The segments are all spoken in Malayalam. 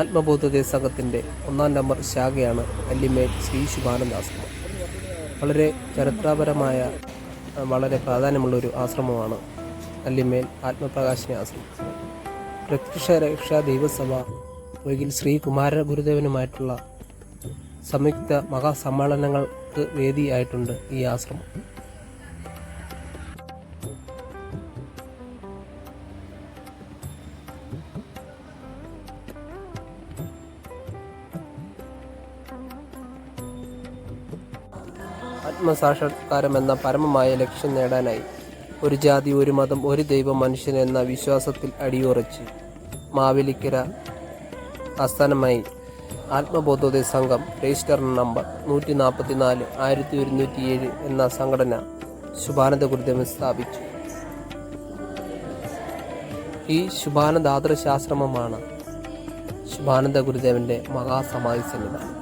ആത്മബോധതയ സംഘത്തിന്റെ ഒന്നാം നമ്പർ ശാഖയാണ് അല്ലിമേറ്റ് ശ്രീ ശുഭാനന്ദാശ്രമം വളരെ ചരിത്രപരമായ വളരെ പ്രാധാന്യമുള്ളൊരു ആശ്രമമാണ് അല്ലിമേൽ ആത്മപ്രകാശിനി ആശ്രമം. പ്രത്യക്ഷ രക്ഷാ ദൈവസഭ ഒരിക്കൽ ശ്രീ കുമാര ഗുരുദേവനുമായിട്ടുള്ള സംയുക്ത മഹാസമ്മേളനങ്ങൾക്ക് വേദിയായിട്ടുണ്ട് ഈ ആശ്രമം. ആത്മസാക്ഷാത്കാരം എന്ന പരമമായ ലക്ഷ്യം നേടാനായി ഒരു ജാതി ഒരു മതം ഒരു ദൈവം മനുഷ്യൻ എന്ന വിശ്വാസത്തിൽ അടിയുറച്ച് മാവേലിക്കര ആസ്ഥാനമായി ആത്മബോധോദയ സംഘം രജിസ്റ്റർ നമ്പർ നൂറ്റി നാൽപ്പത്തി നാല് ആയിരത്തി ഒരുന്നൂറ്റി ഏഴ് എന്ന സംഘടന ശുഭാനന്ദ ഗുരുദേവൻ സ്ഥാപിച്ചു. ഈ ശുഭാനന്ദ ആദർശാശ്രമമാണ് ശുഭാനന്ദ ഗുരുദേവന്റെ മഹാസമാധി സന്നിധാനം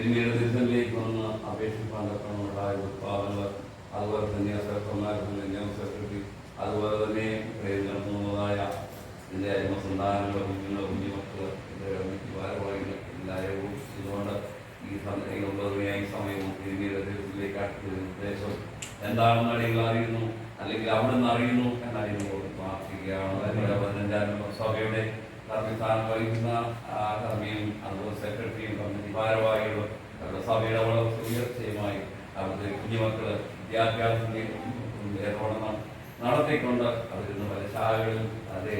ఎనిమిది നടത്തിക്കൊണ്ട് അവരിന്ന് പല അതെ അതേ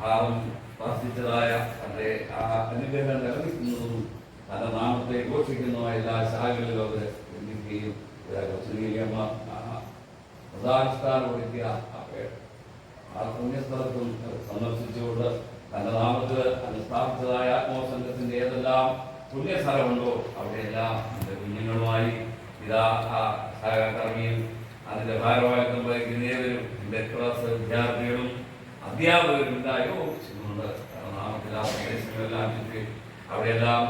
ഭാവം സ്പർശിച്ചതായ അതെ ആ അനുഗ്രഹം നിലനിൽക്കുന്നതും തന്റെ നാമത്തെ ഘോഷിക്കുന്നതുമായ എല്ലാ ശാഖകളിലും അവർ ചിന്തിക്കുകയും ഒരുക്കിയ ആ പുണ്യസ്ഥലത്തും സന്ദർശിച്ചുകൊണ്ട് തന്റെ നാമത്തിൽ അനുസ്ഥാപിച്ചതായ സ്ഥാപിച്ചതായ ആത്മസംഘത്തിന്റെ ഏതെല്ലാം പുണ്യസ്ഥലമുണ്ടോ അവിടെയെല്ലാം എന്റെ കുഞ്ഞുങ്ങളുമായി ഇതാ ആ സഹകർമ്മിയും അതിന്റെ ഭാരവാഹിത്വം വഹിക്കുന്ന ഏവരും എന്റെ ക്ലാസ് വിദ്യാർത്ഥികളും അധ്യാപകരും യോജിച്ചുകൊണ്ട് നാമത്തിൽ ആ പ്രദേശങ്ങളെല്ലാം ചുറ്റി അവിടെയെല്ലാം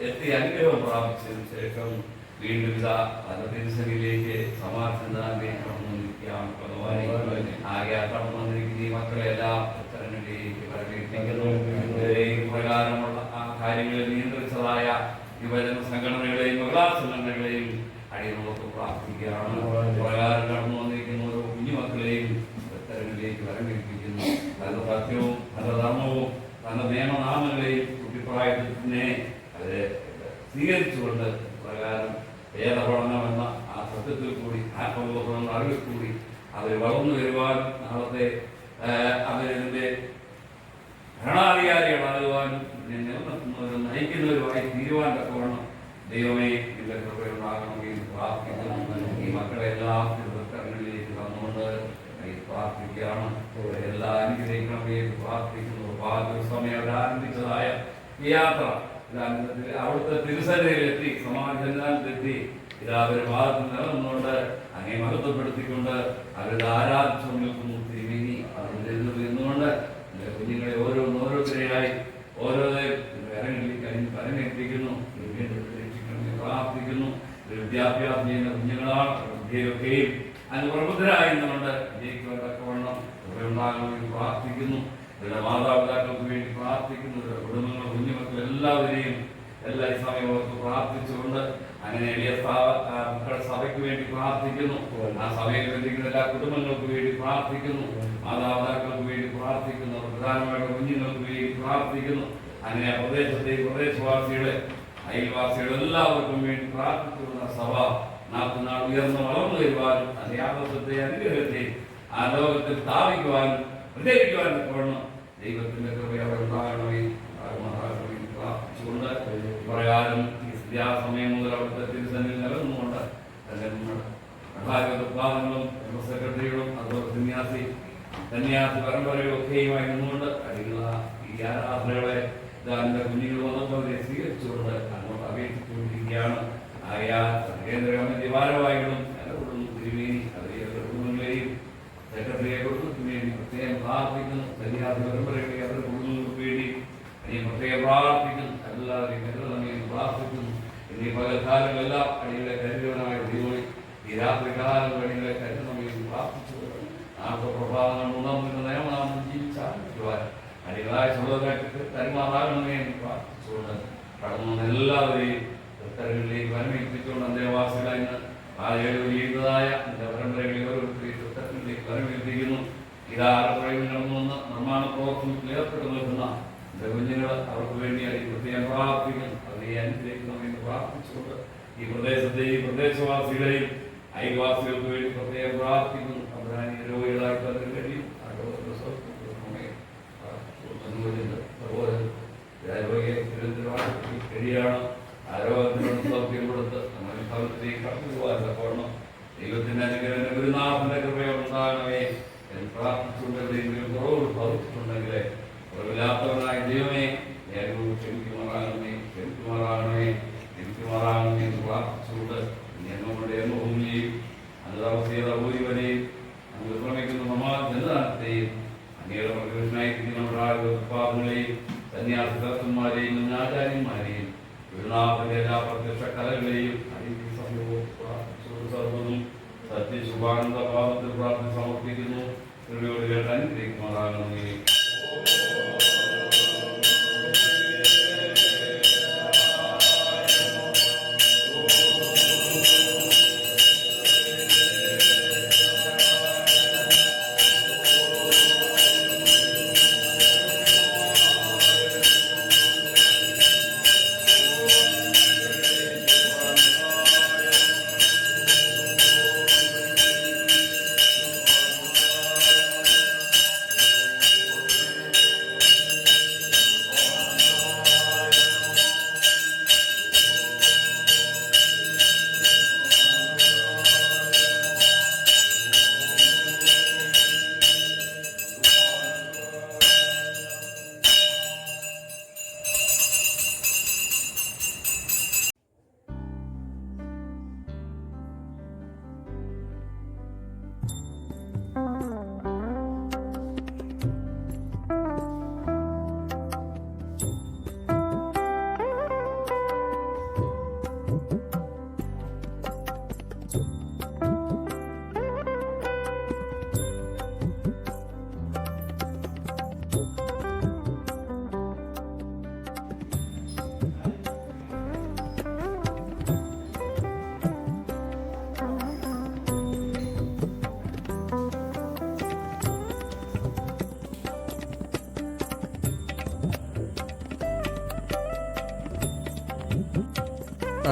എത്തി അനുഗ്രഹം പ്രാപിച്ചതിന് ശേഷം വീണ്ടും ഇതാ അത് തിരുസനിലേക്ക് സമാധാനത്തെ കടന്നു നിൽക്കാം പതിവായി ആകെ കടന്നു വന്നിരിക്കുന്ന ഈ മക്കളെല്ലാം പ്രകാരമുള്ള ആ കാര്യങ്ങളെ നിയന്ത്രിച്ചതായ യുവജന സംഘടനകളെയും മഹിളാ സംഘടനകളെയും അടിയനോട്ട് പ്രാർത്ഥിക്കുകയാണ്. വരവേൽപ്പിക്കുന്നു നല്ല സത്യവും നല്ല ധർമ്മവും നല്ല നിയമനാമങ്ങളെയും കുട്ടിപ്രായത്തിനെ അവരെ സ്വീകരിച്ചുകൊണ്ട് പ്രകാരം വേദപഠനം എന്ന ആ സത്യത്തിൽ കൂടി ആത്മബോധമെന്ന അറിവിൽ കൂടി അവർ വളർന്നു വരുവാൻ നാളത്തെ അവരിതിന്റെ ഭരണാധികാരികളാകുവാനും ഇതിനെ നിലനിർത്തുന്നവരും നയിക്കുന്നവരുമായി തീരുവാൻ തക്കവണ്ണം ദൈവമേ ഇതിന്റെ കൃപയുണ്ടാകണമെങ്കിൽ പ്രാർത്ഥിക്കുന്നു. ഈ മക്കളെ എല്ലാം ദുഃഖങ്ങളിലേക്ക് തന്നുകൊണ്ട് ഈ പ്രാർത്ഥിക്കുകയാണ്. എല്ലാ അനുഗ്രഹിക്കണമേ പ്രാർത്ഥിക്കുന്നു. സമയം അവർ ആരംഭിച്ചതായ യാത്ര. അവിടുത്തെ തിരുസരയിലെത്തി സമാജനത്തിലെത്തി ഇത് അവരുടെ ഭാഗത്ത് നിലനിന്നുകൊണ്ട് അങ്ങനെ മഹത്വപ്പെടുത്തിക്കൊണ്ട് അവരുടെ ആരാധിച്ചു നിൽക്കുന്നു. തിരുമിനി അതിൽ നിന്നുകൊണ്ട് കുഞ്ഞുങ്ങളെ ഓരോന്ന് ഓരോരുത്തരെയായി ഓരോരുത്തരും വരങ്ങളിലേക്ക് വരമേൽപ്പിക്കുന്നു പ്രാർത്ഥിക്കുന്നു. വിദ്യാഭ്യാസം ചെയ്യുന്ന കുഞ്ഞുങ്ങളാണ്. വിദ്യയൊക്കെയും അതിന് പ്രബുദ്ധരായിരുന്നുകൊണ്ട് ഉണ്ടാകണമെന്ന് പ്രാർത്ഥിക്കുന്നു. ഇവരുടെ മാതാപിതാക്കൾക്ക് വേണ്ടി പ്രാർത്ഥിക്കുന്നു. ഇവരുടെ കുടുംബങ്ങൾ കുഞ്ഞുമക്കൾ എല്ലാവരെയും എല്ലാ സമയത്ത് പ്രാർത്ഥിച്ചുകൊണ്ട് അങ്ങനെ എളിയ സഭയ്ക്ക് വേണ്ടി പ്രാർത്ഥിക്കുന്നു. ആ സഭയിൽ ബന്ധിക്കുന്ന എല്ലാ കുടുംബങ്ങൾക്ക് വേണ്ടി പ്രാർത്ഥിക്കുന്നു. മാതാപിതാക്കൾക്ക് വേണ്ടി പ്രാർത്ഥിക്കുന്നു. പ്രധാനമായിട്ട് കുഞ്ഞുങ്ങൾക്ക് വേണ്ടി പ്രാർത്ഥിക്കുന്നു. അങ്ങനെ പ്രദേശത്തെ പ്രദേശവാസികളെ അയൽവാസികൾ എല്ലാവർക്കും വേണ്ടി പ്രാർത്ഥിക്കുന്ന സഭ നാൽപ്പത്തിനാൾ ഉയർന്ന് വളർന്നു വരുവാനും അതിന്റെ ആഘോഷത്തെ അനുഗ്രഹത്തെ ആ ലോകത്തിൽ സ്ഥാപിക്കുവാനും പ്രചരിക്കുവാനും വേണം ദൈവത്തിന്റെ കൃപ അവിടെ ഉണ്ടാകണമേ. മഹാകവി പ്രാർത്ഥിച്ചുകൊണ്ട് ഈ സമയം മുതൽ അവിടുത്തെ തിരുസന്നിൽ നിലനിന്നുകൊണ്ട് തന്റെ ഭാഗവതപാദങ്ങളും സെക്രട്ടറികളും അതുപോലെ സന്യാസി സന്യാസി പരമ്പരയും ഒക്കെയുമായി നിന്നുകൊണ്ട് അടിയുള്ള ഈ ആരാധനകളെ ഇതാന്റെ കുഞ്ഞുങ്ങൾ വന്നപ്പോൾ അവരെ സ്വീകരിച്ചുകൊണ്ട് അങ്ങോട്ട് അപേക്ഷിച്ചുകൊണ്ടിരിക്കുകയാണ്. ആയാൽ കേന്ദ്ര കമ്മിറ്റി ഭാരവാഹികളും എല്ലാവരും തിരുമേനി അവരെ കുടുംബങ്ങളെയും കുടുംബത്തിന് വേണ്ടി പ്രത്യേകം പ്രാർത്ഥിക്കുന്നു. സന്യാസി പരമ്പരകളെ അവരുടെ കുടുംബങ്ങൾക്ക് വേണ്ടി ഇനി പ്രത്യേകം പ്രാർത്ഥിക്കുന്നു. എല്ലാവരെയും കരുതണമെന്ന് പ്രാർത്ഥിക്കുന്നു. ഇനി പകൽക്കാലങ്ങളെല്ലാം അടികളെ ഈ രാത്രി കാലം അടികളെ കരുതണമെന്ന് പ്രാർത്ഥിച്ചു. നാളത്തെ പ്രഭാതങ്ങൾ ഉണർന്നിട്ട് നിയമനാമം ജീവിച്ചാൽ അടികളായ സമുദായത്തിൽ കരുമാറാകണമേ എന്ന് പ്രാർത്ഥിച്ചുകൊണ്ട് കടന്നു എല്ലാവരെയും തൃത്തരങ്ങളിലേക്ക് വരമേൽപ്പിച്ചുകൊണ്ട് അന്തേവാസികളായി ചെയ്യുന്നതായ എന്റെ പരമ്പരകളിൽ ഓരോരുത്തരെയും തൃത്തരങ്ങളിലേക്ക് വരമേൽപ്പിക്കുന്നു ഇതാറപ്പുറയിൽ നടന്നു വന്ന നിർമ്മാണ പ്രവർത്തനത്തിൽ ഏർപ്പെട്ടു നിൽക്കുന്ന എന്റെ അവർക്ക് വേണ്ടി അതിൽ പ്രത്യേകം പ്രാർത്ഥിക്കുന്നു. അവരെ അനുഗ്രഹിക്കണമെന്ന് പ്രാർത്ഥിച്ചുകൊണ്ട് ഈ പ്രദേശത്തെ ഈ പ്രദേശവാസികളെയും അയൽവാസികൾക്ക് വേണ്ടി പ്രത്യേകം പ്രാർത്ഥിക്കുന്നു. അവരാണ് ഈ രോഗികളായി അതിന് കഴിയും കഴിയാണ്. ആരോഗ്യത്തിനുള്ള സൗകര്യം കൊടുത്ത് നമ്മുടെ ഭവനത്തിലേക്ക് കടന്നു പോകാൻ തക്കവണ്ണം ദൈവത്തിന്റെ അനുഗ്രഹം ഗുരുനാഥന്റെ കൃപയുണ്ടാകണമേ എന്ന് പ്രാർത്ഥിച്ചുകൊണ്ട് എന്തെങ്കിലും കുറവ് ഭവിച്ചിട്ടുണ്ടെങ്കിൽ കുറവില്ലാത്തവനായ ദൈവമേ ഏറ്റവും ക്ഷമിക്കുമാറാകണമേ ക്ഷമിക്കുമാറാകണമേ ക്ഷമിക്കുമാറാകണമേ എന്ന് പ്രാർത്ഥിച്ചുകൊണ്ട് ഞങ്ങളുടെ ഭൂമിയെയും അനുതാമസീയത ഭൂരിവരെയും അങ്ങ് ശ്രമിക്കുന്ന സമാജനത്തെയും അങ്ങയുടെ പ്രകൃതിനായിരിക്കുന്ന നമ്മുടെ ആരോഗ്യപാദങ്ങളെയും സന്യാസികർത്തന്മാരെയും ആചാര്യന്മാരെയും ഗുരുനാഥന്റെ എല്ലാ പ്രത്യക്ഷ കലകളെയും സത്യശുഭാനന്ദ പാദത്തിൽ പ്രാർത്ഥന സമർപ്പിക്കുന്നു കൃപയോട് കേട്ട് അനുഗ്രഹിക്കുമാറാകണമേ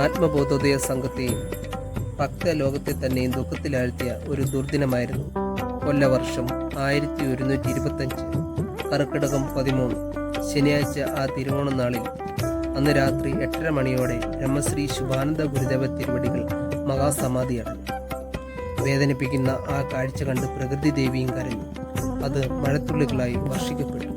ആത്മബോധോദയ സംഘത്തെയും ഭക്തലോകത്തെ തന്നെയും ദുഃഖത്തിലാഴ്ത്തിയ ഒരു ദുർദിനമായിരുന്നു കൊല്ലവർഷം ആയിരത്തി ഒരുന്നൂറ്റി ഇരുപത്തഞ്ച് കർക്കിടകം പതിമൂന്ന് ശനിയാഴ്ച ആ തിരുവോണ നാളിൽ അന്ന് രാത്രി എട്ടര മണിയോടെ ബ്രഹ്മശ്രീ ശുഭാനന്ദ ഗുരുദേവ തിരുവടികൾ മഹാസമാധിയടഞ്ഞു. വേദനിപ്പിക്കുന്ന ആ കാഴ്ച കണ്ട് പ്രകൃതി ദേവിയും കരഞ്ഞു. അത് മഴത്തുള്ളികളായി വർഷിക്കപ്പെട്ടു.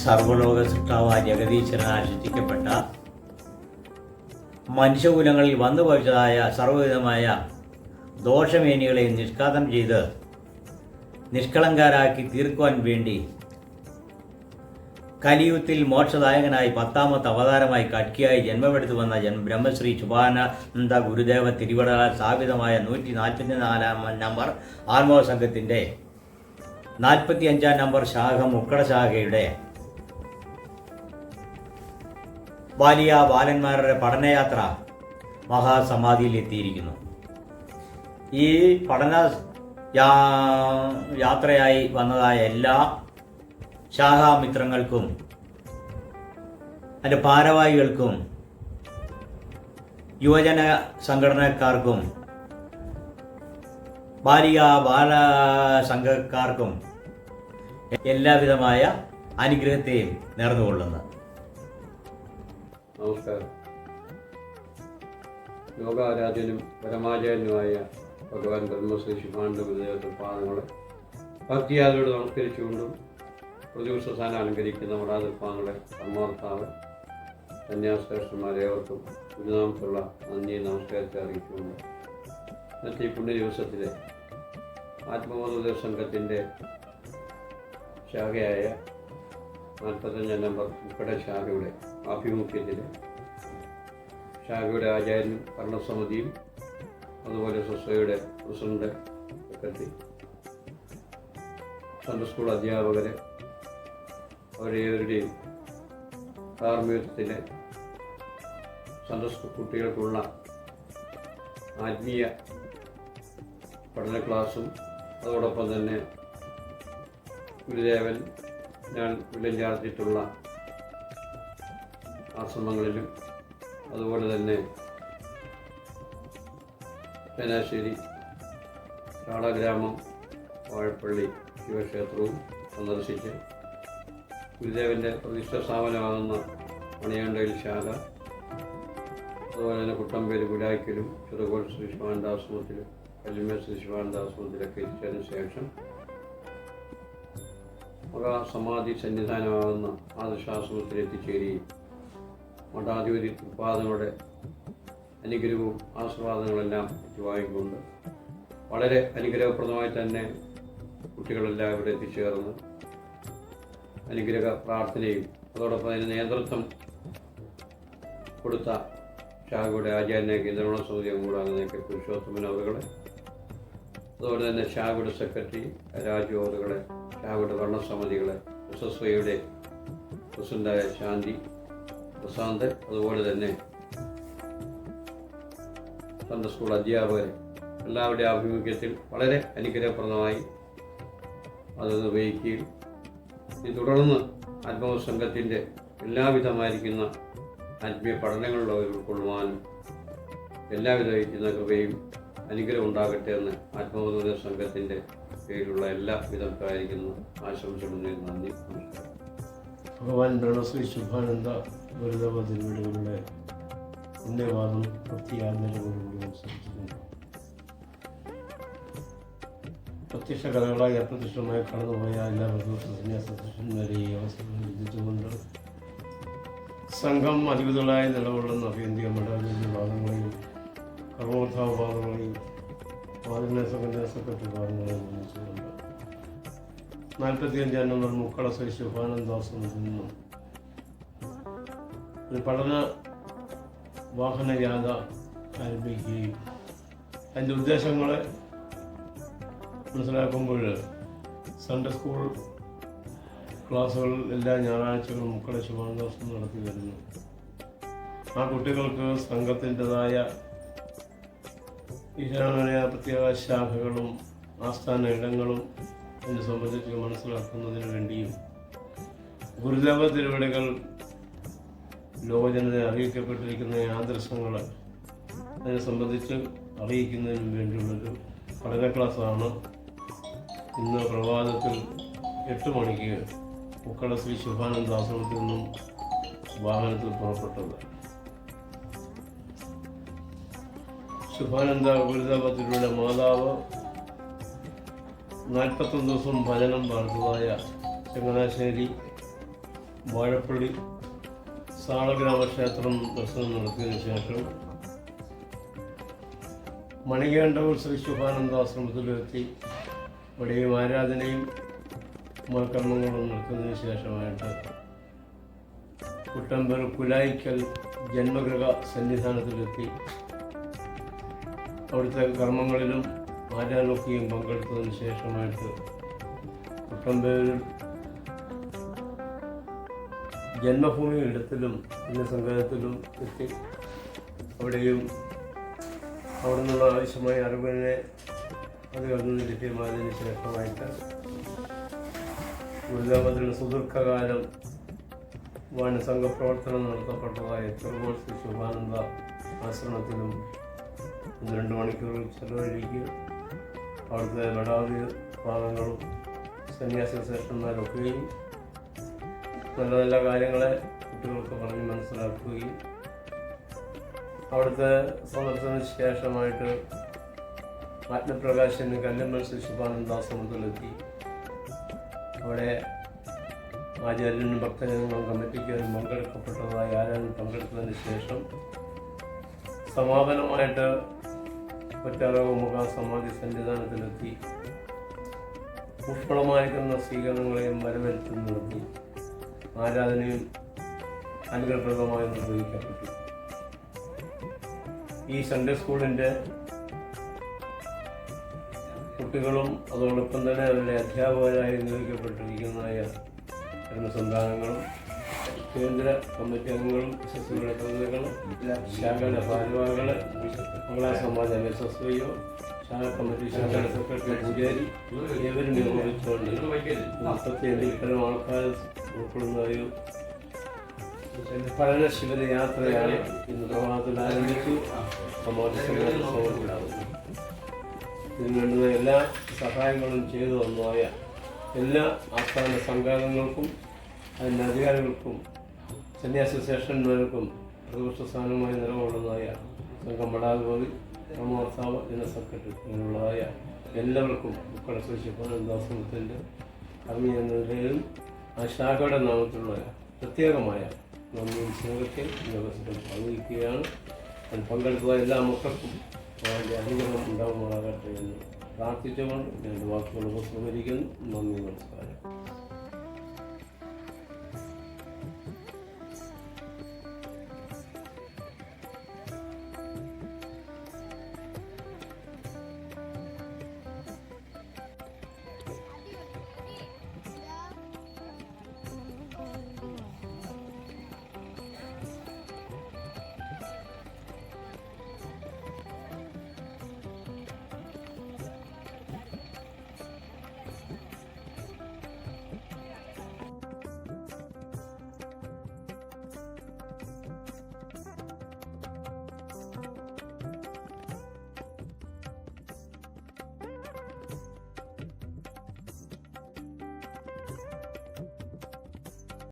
സർവലോക സൃഷ്ടാവായ ജഗദീശ്വരനാൽ സൃഷ്ടിക്കപ്പെട്ട മനുഷ്യകുലങ്ങളിൽ വന്നു ഭവിച്ചതായ സർവവിധമായ ദോഷമേനികളെ നിഷ്കാതം ചെയ്ത് നിഷ്കളങ്കരാക്കി തീർക്കുവാൻ വേണ്ടി കലിയുത്തിൽ മോക്ഷദായകനായി പത്താമത്തെ അവതാരമായി കട്കിയായി ജന്മമെടുത്തു വന്ന ജന്മ ബ്രഹ്മശ്രീ ശുഭാനന്ദ ഗുരുദേവ തിരുവടകാൽ സ്ഥാപിതമായ നൂറ്റി നാൽപ്പത്തി നാലാം നമ്പർ ആത്മവസംഘത്തിന്റെ നാൽപ്പത്തി അഞ്ചാം നമ്പർ ശാഖ മുക്കട ശാഖയുടെ ബാലിയ ബാലന്മാരുടെ പഠനയാത്ര മഹാസമാധിയിൽ എത്തിയിരിക്കുന്നു. ഈ പഠന യാത്രയായി വന്നതായ എല്ലാ ശാഖാമിത്രങ്ങൾക്കും അതിന്റെ ഭാരവാഹികൾക്കും യുവജന സംഘടനക്കാർക്കും ബാലിക ബാല സംഘക്കാർക്കും എല്ലാവിധമായ അനുഗ്രഹത്തെയും നേർന്നുകൊള്ളുന്നു. നമസ്കാരം. യോഗാരാധ്യനും പരമാചാര്യനുമായ ഭഗവാൻ ബ്രഹ്മശ്രീ ശിവാനന്ദ ഗുരുദേവ പാദങ്ങളെ ഭക്തിയാദിയോട് നമസ്കരിച്ചുകൊണ്ടും പ്രതിവർഷ സ്ഥാനം അലങ്കരിക്കുന്ന മഠാതിർപ്പാദങ്ങളെ സമ്മർത്താവ് സന്യാസശ്രേഷ്ഠന്മാരേവർക്കും ഗുരുനാമത്തുള്ള നന്ദി നമസ്കാരത്തെ അറിയിച്ചുകൊണ്ട് ഇന്നത്തെ ഈ പുണ്യ ദിവസത്തിലെ ആത്മബോധോദയ സംഘത്തിന്റെ ശാഖയായ നാൽപ്പത്തഞ്ചാം നമ്പർ ഉൾപ്പെടെ ശാഖയുടെ ആഭിമുഖ്യത്തിൽ ശാഖയുടെ ആചാര്യനും ഭരണസമിതിയും അതുപോലെ സൊസൈയുടെ പ്രസിഡന്റ് സെക്രട്ടറി സെൻട്രൽ സ്കൂൾ അധ്യാപകരെ അവരേവരുടെയും കാർമ്മികത്വത്തിലെ സെൻട്രൽ സ്കൂൾ കുട്ടികൾക്കുള്ള ആത്മീയ പഠന ക്ലാസ്സും അതോടൊപ്പം തന്നെ ഗുരുദേവൻ ഞാൻ വില്ലം ചാർത്തിയിട്ടുള്ള ആശ്രമങ്ങളിലും അതുപോലെ തന്നെ പെനാശ്ശേരി ചാളഗ്രാമം വാഴപ്പള്ളി ശിവക്ഷേത്രവും സന്ദർശിച്ച് ഗുരുദേവന്റെ പ്രതിഷ്ഠ സ്ഥാപനമാകുന്ന മണിയാണ്ടയിൽ ശാല അതുപോലെ തന്നെ കുട്ടമ്പേര് ഗുലായ്ക്കലും ചെറുകോൾ ശ്രീ ശിവാനന്ദാശ്രമത്തിലും കല്ലുമേൽ ശ്രീ ശിവാനന്ദാശ്രമത്തിലൊക്കെ എത്തിച്ചതിന് ശേഷം മഹാസമാധി സന്നിധാനമാകുന്ന ആദർശാശ്രമത്തിൽ എത്തിച്ചേരുകയും മഠാധിപതി ഉപാദങ്ങളുടെ അനുഗ്രഹവും ആശീർവാദങ്ങളെല്ലാം ഏറ്റുവാങ്ങിക്കൊണ്ട് വളരെ അനുഗ്രഹപ്രദമായി തന്നെ കുട്ടികളെല്ലാം ഇവിടെ എത്തിച്ചേർന്ന് അനുഗ്രഹ പ്രാർത്ഥനയും അതോടൊപ്പം അതിന് നേതൃത്വം കൊടുത്ത ഷാഗുടെ ആചാര്യനെ കേന്ദ്രമുള്ള സമിതി കൂടാതെ കെ പുരുഷോത്തമൻ അവറുകളെ അതുപോലെ തന്നെ ഷാഗുടെ സെക്രട്ടറി രാജു അവറുകളെ ഷാഗുടെ ഭരണസമിതികളെ എസ് എസ് വൈയുടെ പ്രസിഡന്റായ ശാന്തി പ്രശാന്ത് അതുപോലെ തന്നെ സൺഡേ സ്കൂൾ അധ്യാപകർ എല്ലാവരുടെയും ആഭിമുഖ്യത്തിൽ വളരെ അനുഗ്രഹപ്രദമായി അത് നിർവഹിക്കുകയും ഇനി തുടർന്ന് ആത്മവ സംഘത്തിന്റെ എല്ലാവിധമായിരിക്കുന്ന ആത്മീയ പഠനങ്ങളിൽ അവർ ഉൾക്കൊള്ളുവാനും എല്ലാവിധ ഇരിക്കുന്ന കൃപയും അനുഗ്രഹം ഉണ്ടാകട്ടെ എന്ന് ആത്മബോധ സംഘത്തിന്റെ പേരിലുള്ള എല്ലാ വിധക്കായിരിക്കുന്ന ആശംസകളും നന്ദി. നമസ്കാരം. ഭഗവാൻ ബ്രഹ്മശ്രീ ശുഭാനന്ദ. ഗുരുദേവ എന്റെ വാദം ഭക്തിയാജ്ഞകളോടുകൂടി അനുസരിച്ചുകൊണ്ട് പ്രത്യക്ഷ കഥകളായി അപ്രത്യക്ഷമായി കടന്നുപോയ എല്ലാ പ്രദോഷ സന്യാസന്മാരെ അവസരം അവസരങ്ങൾ സംഘം അധിപതികളായി നിലകൊള്ളുന്ന അഭ്യന്തിക മഠാചാര്യ ഭാഗങ്ങളെയും കർമ്മോത്ഥാവ വാദങ്ങളെയും മാലിന്യ സംഘടന സെക്രട്ടറി ഭാഗങ്ങളെയും ഒന്നിച്ചുകൊണ്ട് മുക്കള ശ്രീ ശുഭാനന്ദാസ് നിന്നും ഒരു പഠന വാഹനയാത ആരംഭിക്കുകയും അതിന്റെ ഉദ്ദേശങ്ങളെ മനസ്സിലാക്കുമ്പോൾ സൺഡേ സ്കൂൾ ക്ലാസ്സുകൾ എല്ലാ ഞായറാഴ്ചകളും മുക്കള ദിവസം നടത്തി വരുന്നു. ആ കുട്ടികൾക്ക് സംഘത്തിന്റെതായ ഈശാനമായ പ്രത്യേക ശാഖകളും ആസ്ഥാന ഇടങ്ങളും എന്നെ സംബന്ധിച്ച് മനസ്സിലാക്കുന്നതിന് വേണ്ടിയും ഗുരുദേവ തിരുവടികൾ ലോകജനതയെ അറിയിക്കപ്പെട്ടിരിക്കുന്ന ആദർശങ്ങൾ അതിനെ സംബന്ധിച്ച് അറിയിക്കുന്നതിന് വേണ്ടിയുള്ളൊരു പഠന ക്ലാസ്സാണ്. ഇന്ന് പ്രഭാതത്തിൽ എട്ട് മണിക്ക് മുക്കള ശ്രീ ശുഭാനന്ദ ആശ്രമത്തിൽ നിന്നും വാഹനത്തിൽ പുറപ്പെട്ടത്. ശുഭാനന്ദ ഗുരുതാപത്തിലൂടെ മാതാവ് നാൽപ്പത്തൊന്ന് ദിവസം ഭജനം പാർത്തതായ ചങ്ങനാശ്ശേരി വാഴപ്പള്ളി സാളഗ്രാമക്ഷേത്രം ദർശനം നടത്തിയതിനു ശേഷം മണികേണ്ടവർ ശ്രീ ശുഭാനന്ദാശ്രമത്തിലെത്തി അവിടെയും ആരാധനയും മൽക്കർമ്മങ്ങളും നടത്തുന്നതിന് ശേഷമായിട്ട് കുട്ടമ്പർ കുലായിക്കൽ ജന്മഗൃഹ സന്നിധാനത്തിലെത്തി. അവിടുത്തെ കർമ്മങ്ങളിലും ആരാധനയൊക്കെയും പങ്കെടുത്തതിന് ശേഷമായിട്ട് കുട്ടമ്പേരിൽ ജന്മഭൂമി ഇടത്തിലും പിന്നെ സങ്കേതത്തിലും എത്തി അവിടെയും അവിടെ നിന്നുള്ള ആവശ്യമായ അറിവിനെ അത് കടന്നു ലഭ്യമായതിന് ശേഷമായിട്ട് ഗുരുദേവത്തിന്റെ സുദീർഘകാലം വാണിസംഘ പ്രവർത്തനം നടത്തപ്പെട്ടതായ ചെറുകോൾ ശ്രീ ശുഭാനന്ദ ആശ്രമത്തിലും ഒന്ന് രണ്ട് മണിക്കൂർ ചെലവഴിക്കുക അവിടുത്തെ മഠാധി ഭാഗങ്ങളും സന്യാസി ശ്രേഷ്ഠന്മാരൊക്കെയും നല്ല നല്ല കാര്യങ്ങളെ കുട്ടികൾക്ക് പറഞ്ഞ് മനസ്സിലാക്കുകയും അവിടുത്തെ സന്ദർശന ശേഷമായിട്ട് ആത്മപ്രകാശന് കല്ലമ്മൽ ശിശുപാനന്ദ ശുഭാനന്ദാശ്രമത്തിലെത്തി അവിടെ ആചാര്യനും ഭക്തജനങ്ങളും കമ്മിറ്റിക്കാരും പങ്കെടുക്കപ്പെട്ടതായി ആരാനും പങ്കെടുത്തതിന് ശേഷം സമാപനമായിട്ട് ഒറ്റാറവ് മുഖ സമാധി സന്നിധാനത്തിലെത്തി. പുഷ്പളമായിരിക്കുന്ന സ്വീകരണങ്ങളെയും വരവേൽപ്പും നടത്തി ആരാധനയും അനുഗ്രഹപ്രദമായി നിർവഹിക്കാൻ പറ്റും. ഈ സൺഡേ സ്കൂളിന്റെ കുട്ടികളും അതോടൊപ്പം തന്നെ അവരുടെ അധ്യാപകരായി നിയോഗിക്കപ്പെട്ടിരിക്കുന്നതായ സന്താനങ്ങളും കേന്ദ്ര കമ്മിറ്റി അംഗങ്ങളും എസ് എസ് സിയുടെ പ്രതിനിധികളും ശാഖയുടെ ഭാരവാഹികൾ മംഗളാ സമാജ എസ് എസ് ഐയോ ശാഖ കമ്മിറ്റി ശാഖയുടെ സെക്രട്ടറി പൂജാരി ഏവരും നിർവഹിച്ചുകൊണ്ട് മുപ്പത്തിയേഴ് ഇത്തരം ആൾക്കാർ ഉൾപ്പെടുന്നതായോ പഠന ശിവന യാത്രയാണ് ഇന്ന് പ്രഭാതത്തിൽ ആരംഭിച്ചു. സമാജ സമ്മേളനം ഇതിന് വേണ്ടുന്ന എല്ലാ സഹായങ്ങളും ചെയ്തു തന്നതായ എല്ലാ ആസ്ഥാന സംഘാംഗങ്ങൾക്കും അതിന്റെ അധികാരികൾക്കും സന്യാസി ശേഷന്മാർക്കും പ്രതിപക്ഷ സ്ഥാനമായി നിലകൊള്ളുന്നതായ സംഘം പടാധിപതി പ്രമോർത്താവ് ജനറൽ സെക്രട്ടറി അങ്ങനെയുള്ളതായ എല്ലാവർക്കും ഉൾക്കട ശേഷിപ്പാനന്ദാശ്രമത്തിന്റെ കർമ്മി എന്ന നിലയിലും ആ ശാഖയുടെ നാമത്തിലുള്ള പ്രത്യേകമായ സ്നേഹത്തെ ഈ അവസരം പങ്കുവയ്ക്കുകയാണ്. അതിൽ പങ്കെടുക്കുക എല്ലാ മക്കൾക്കും അതിന്റെ അനുഗ്രഹം ഉണ്ടാകുമാറാകട്ടെ എന്ന് പ്രാർത്ഥിച്ചുകൊണ്ട് ഞാൻ വാക്കുകൾ ഉപസംഹരിക്കുന്നു നന്ദി നമസ്കാരം.